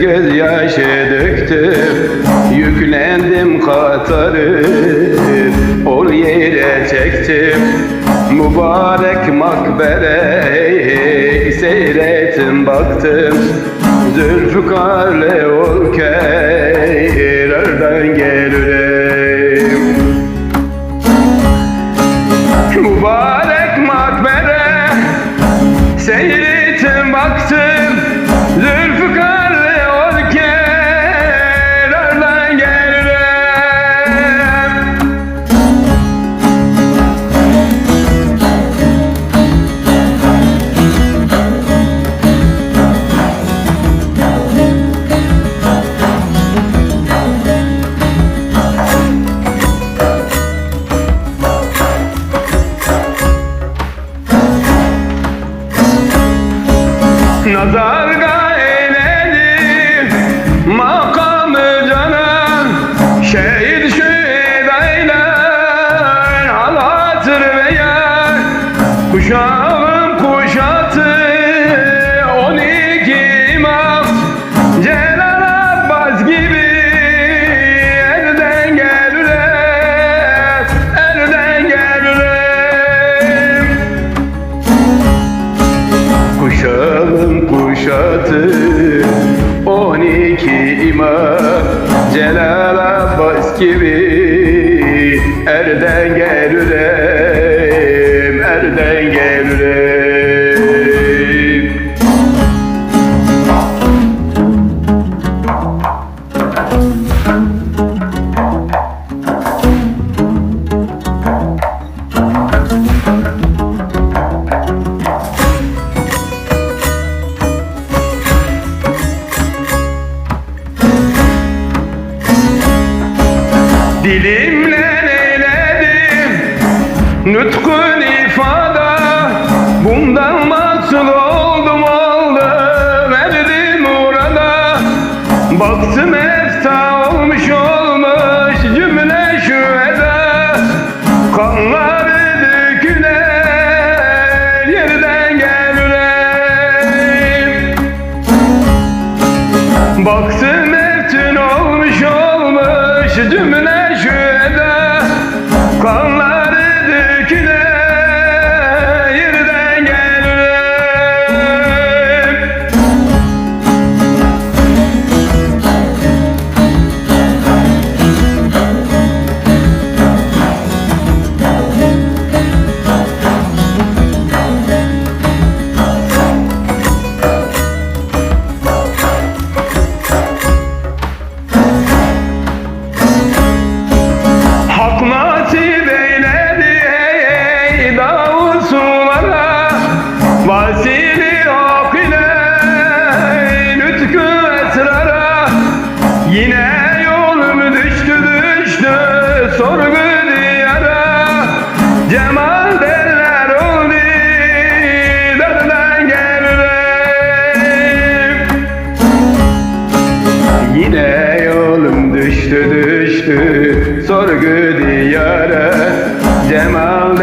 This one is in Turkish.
gözyaşı döktüm. Yüklendim katarı Ol yere çektim. Mübarek makbereyi Seyrettim baktım. Zülfikarlı ol keyrardan gelirim Mübarek Kuşağım kuşatı. On iki imam Celal Abbas gibi. Erden gelürem, Nutkun ifade Bundan mahsul oldum oldum Erdim orada. Baktım efta olmuş olmuş Cümle şu eda Kanları döküler Yerden gelürem Baktım düştü düştü sorgu diyara. Cemal o